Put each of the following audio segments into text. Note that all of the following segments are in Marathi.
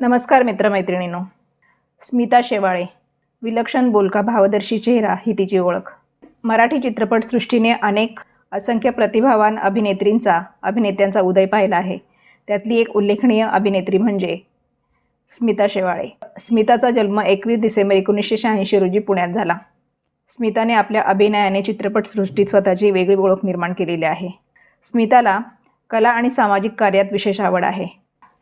नमस्कार मित्रमैत्रिणींनो. स्मिता शेवाळे विलक्षण बोलका भावदर्शी चेहरा ही तिची ओळख. मराठी चित्रपटसृष्टीने अनेक असंख्य प्रतिभावान अभिनेत्रींचा अभिनेत्यांचा उदय पाहिला आहे. त्यातली एक उल्लेखनीय अभिनेत्री म्हणजे स्मिता शेवाळे. स्मिताचा जन्म एकवीस डिसेंबर एकोणीसशे शहाऐंशी रोजी पुण्यात झाला. स्मिताने आपल्या अभिनयाने चित्रपटसृष्टीत स्वतःची वेगळी ओळख निर्माण केलेली आहे. स्मिताला कला आणि सामाजिक कार्यात विशेष आवड आहे.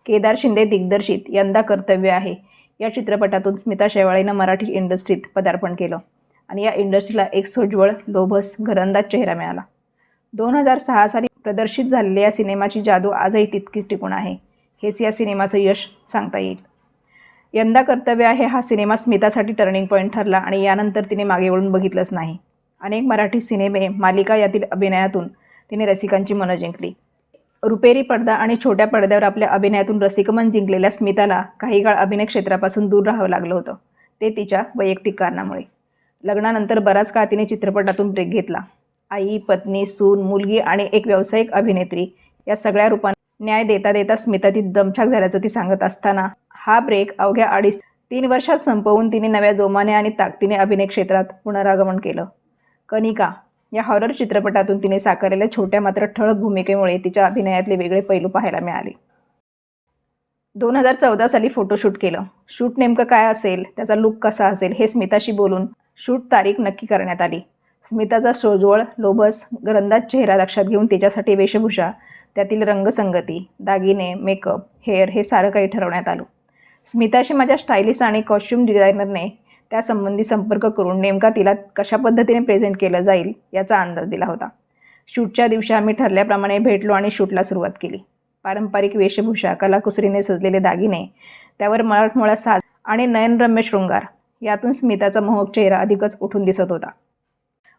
केदार शिंदे दिग्दर्शित यंदा कर्तव्य आहे. या चित्रपटातून स्मिता शेवाळेनं मराठी इंडस्ट्रीत पदार्पण केलं आणि या इंडस्ट्रीला एक सोज्वळ लोभस घरंदाज चेहरा मिळाला. दोन हजार सहा साली प्रदर्शित झालेल्या या सिनेमाची जादू आजही तितकीच टिकून आहे. हेच या सिनेमाचं यश सांगता येईल. यंदा कर्तव्य आहे हा सिनेमा स्मितासाठी टर्निंग पॉईंट ठरला आणि यानंतर तिने मागे वळून बघितलंच नाही. अनेक मराठी सिनेमे मालिका यातील अभिनयातून तिने रसिकांची मनं जिंकली. रुपेरी पडदा आणि छोट्या पडद्यावर आपल्या अभिनयातून रसिकमन जिंकलेल्या स्मिताला काही काळ अभिनय क्षेत्रापासून दूर राहावं लागलं होतं. ते तिच्या वैयक्तिक कारणामुळे. लग्नानंतर बराच काळ तिने चित्रपटातून ब्रेक घेतला. आई पत्नी सून मुलगी आणि एक व्यावसायिक अभिनेत्री या सगळ्या रूपांना न्याय देता देता स्मिता ती दमछाक झाल्याचं ती सांगत असताना हा ब्रेक अवघ्या अडीच तीन वर्षात संपवून तिने नव्या जोमाने आणि ताकदीने अभिनय क्षेत्रात पुनरागमन केलं. कनिका या हॉरर चित्रपटातून तिने साकारलेल्या छोट्या मात्र ठळक भूमिकेमुळे तिच्या अभिनयातले वेगळे पैलू पाहायला मिळाले. दोन हजार चौदा साली फोटोशूट केलं. शूट नेमकं काय असेल त्याचा लुक कसा असेल हे स्मिताशी बोलून शूट तारीख नक्की करण्यात आली. स्मिताचा सोजवळ लोभस गरंदाज चेहरा लक्षात घेऊन तिच्यासाठी वेशभूषा त्यातील रंगसंगती दागिने मेकअप हेअर हे सारं काही ठरवण्यात आलं. स्मिताशी माझ्या स्टायलिस्ट आणि कॉस्ट्युम डिझायनरने त्यासंबंधी संपर्क करून नेमका तिला कशा पद्धतीने प्रेझेंट केलं जाईल याचा अंदाज दिला होता. शूटच्या दिवशी आम्ही ठरल्याप्रमाणे भेटलो आणि शूटला सुरुवात केली. पारंपरिक वेशभूषा कलाकुसरीने सजलेले दागिने त्यावर मराठमोळा साज आणि नयनरम्य शृंगार यातून स्मिताचा मोहक चेहरा अधिकच उठून दिसत होता.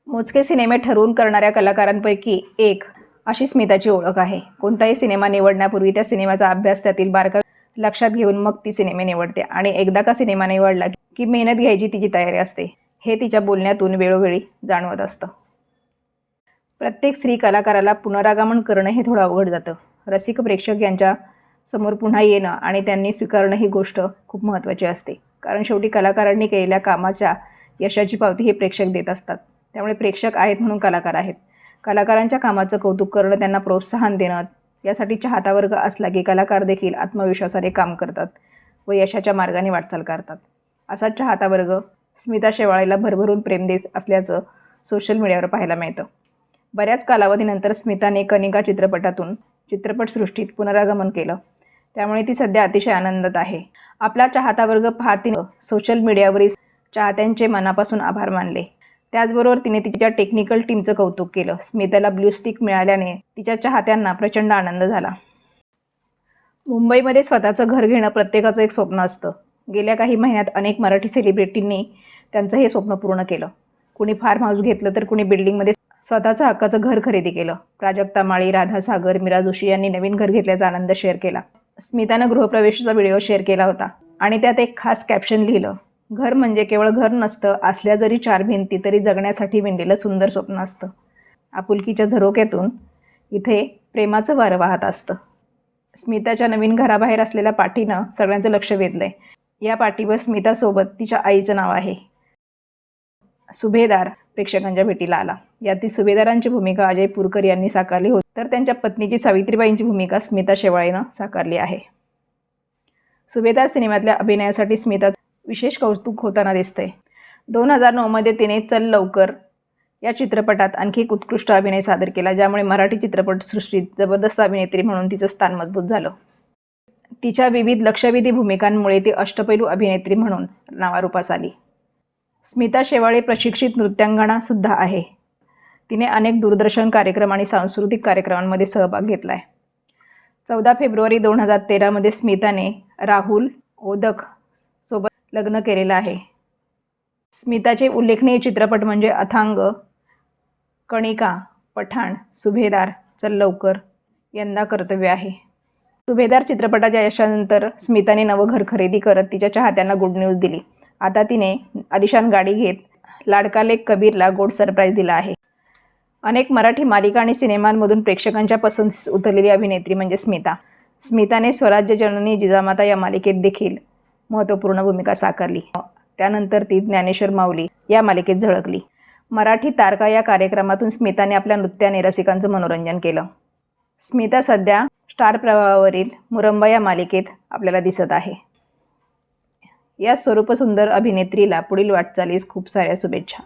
मोजके सिनेमे ठरवून करणाऱ्या कलाकारांपैकी एक अशी स्मिताची ओळख आहे. कोणताही सिनेमा निवडण्यापूर्वी त्या सिनेमाचा अभ्यास त्यातील बारका लक्षात घेऊन मग ती सिनेमे निवडते आणि एकदा का सिनेमा निवडला की मेहनत घ्यायची तिची तयारी असते हे तिच्या बोलण्यातून वेळोवेळी जाणवत असतं. प्रत्येक स्त्री कलाकाराला पुनरागमन करणं हे थोडं अवघड जातं. रसिक प्रेक्षक यांच्या समोर पुन्हा येणं आणि त्यांनी स्वीकारणं ही गोष्ट खूप महत्त्वाची असते. कारण शेवटी कलाकारांनी केलेल्या कामाच्या यशाची पावती हे प्रेक्षक देत असतात. त्यामुळे प्रेक्षक आहेत म्हणून कलाकार आहेत. कलाकारांच्या कामाचं कौतुक करणं त्यांना प्रोत्साहन देणं यासाठी चाहता वर्ग असला की कलाकार देखील आत्मविश्वासाने काम करतात व यशाच्या मार्गाने वाटचाल करतात. असा चाहता वर्ग स्मिता शेवाळेला भरभरून प्रेम देत असल्याचं सोशल मीडियावर पाहायला मिळतं. बऱ्याच कालावधीनंतर स्मिताने कनिका चित्रपटातून चित्रपटसृष्टीत पुनरागमन केलं. त्यामुळे ती सध्या अतिशय आनंदात आहे. आपला चाहता वर्ग पाहतीनं सोशल मीडियावरील चाहत्यांचे मनापासून आभार मानले. त्याचबरोबर तिने तिच्या टेक्निकल टीमचं कौतुक केलं. स्मिताला ब्ल्यू स्टिक मिळाल्याने तिच्या चाहत्यांना प्रचंड आनंद झाला. मुंबईमध्ये स्वतःचं घर घेणं प्रत्येकाचं एक स्वप्न असतं. गेल्या काही महिन्यात अनेक मराठी सेलिब्रिटींनी त्यांचं हे स्वप्न पूर्ण केलं. कुणी फार्म हाऊस घेतलं तर कुणी बिल्डिंगमध्ये स्वतःचं हक्काचं घर खरेदी केलं. प्राजक्ता माळी राधा सागर मीरा जोशी यांनी नवीन घर घेतल्याचा आनंद शेअर केला. स्मितानं गृहप्रवेशाचा व्हिडिओ शेअर केला होता आणि त्यात एक खास कॅप्शन लिहिलं. घर म्हणजे केवळ घर नसतं असल्या जरी चार भिंती तरी जगण्यासाठी विणलेलं सुंदर स्वप्न असतं. आपुलकीच्या झरोक्यातून इथे प्रेमाचं वारं वाहत असतं. स्मिताच्या नवीन घराबाहेर असलेल्या पाठीनं सगळ्यांचं लक्ष वेधलंय. या पाठीवर स्मितासोबत तिच्या आईचं नाव आहे. सुभेदार प्रेक्षकांच्या भेटीला आला. यातील सुभेदारांची भूमिका अजय पुरकर यांनी साकारली होती. तर त्यांच्या पत्नीची सावित्रीबाईंची भूमिका स्मिता शेवाळेनं साकारली आहे. सुभेदार सिनेमातल्या अभिनयासाठी स्मिता विशेष कौतुक होताना दिसते दोन हजार नऊमध्ये तिने चल लवकर या चित्रपटात आणखी एक उत्कृष्ट अभिनय सादर केला ज्यामुळे मराठी चित्रपटसृष्टीत जबरदस्त अभिनेत्री म्हणून तिचं स्थान मजबूत झालं. तिच्या विविध लक्षवेधी भूमिकांमुळे ती अष्टपैलू अभिनेत्री म्हणून नावारूपास आली. स्मिता शेवाळे प्रशिक्षित नृत्यांगणासुद्धा आहे. तिने अनेक दूरदर्शन कार्यक्रम आणि सांस्कृतिक कार्यक्रमांमध्ये सहभाग घेतला आहे चौदा फेब्रुवारी दोन हजार तेरामध्ये स्मिताने राहुल ओदक लग्न केलेलं आहे. स्मिताचे उल्लेखनीय चित्रपट म्हणजे अथांग कणिका पठाण सुभेदार चल लवकर यंदा कर्तव्य आहे. सुभेदार चित्रपटाच्या यशानंतर स्मिताने नवं घर खरेदी करत तिच्या चाहत्यांना गुड न्यूज दिली. आता तिने आलिशान गाडी घेत लाडकाले कबीरला गोड सरप्राईज दिला आहे. अनेक मराठी मालिका आणि सिनेमांमधून प्रेक्षकांच्या पसंतीस उतरलेली अभिनेत्री म्हणजे स्मिता. स्मिताने स्वराज्य जननी जिजामाता या मालिकेत देखील महत्त्वपूर्ण भूमिका साकारली. त्यानंतर ती ज्ञानेश्वर माऊली या मालिकेत झळकली. मराठी तारका या कार्यक्रमातून स्मिताने आपल्या नृत्याने रसिकांचं मनोरंजन केलं. स्मिता सध्या स्टार प्रवाहावरील मुरंबा या मालिकेत आपल्याला दिसत आहे. या स्वरूपसुंदर अभिनेत्रीला पुढील वाटचालीस खूप साऱ्या शुभेच्छा.